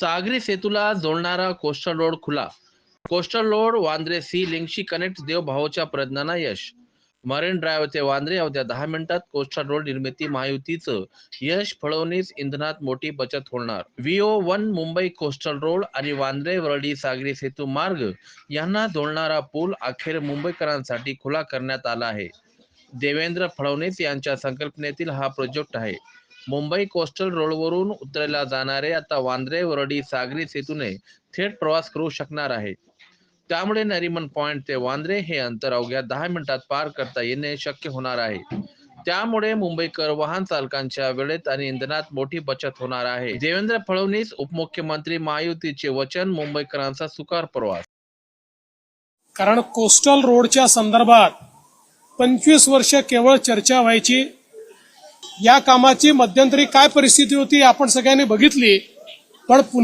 सागरी सेतूला जोडणारा कोस्टल रोड खुला. कोस्टल रोड वांद्रे सी लिंकशी कनेक्ट देव भाऊच्या प्रयत्नांना यश. मरीन ड्राईव्ह ते वांद्रे अवघ्या दहा मिनिटात कोस्टल रोड निर्मिती महायुतीचं यश फळवणीस इंधनात मोठी बचत होणार. VO one Mumbai coastal road आणि वांद्रे वरळी सागरी सेतू मार्ग यांना जोडणारा पूल अखेर मुंबईकरांसाठी खुला करण्यात आला आहे. देवेंद्र फडणवीस यांच्या संकल्पनेतील हा प्रोजेक्ट आहे. मुंबई कोस्टल रोडवरून उतरल्या जाणारे आता वांद्रे वरडी सागरी सेतूने थेट प्रवास करू शकणार आहे. त्यामुळे नरिमन पॉइंट ते वांद्रे हे अंतर अवघ्या दहा मिनिटात पार करता येणे शक्य होणार आहे. त्यामुळे मुंबईकर वाहन चालकांच्या वेळेत आणि इंधनात मोठी बचत होणार आहे. देवेंद्र फडणवीस उपमुख्यमंत्री महायुतीचे वचन मुंबईकरांचा सुकार प्रवास. कारण कोस्टल रोडच्या संदर्भात पंचवीस वर्ष केवळ चर्चा व्हायची या कामाची मध्यंतरी काय परिस्थिती होती आपण सगळ्यांनी बघितली पण पुन्हा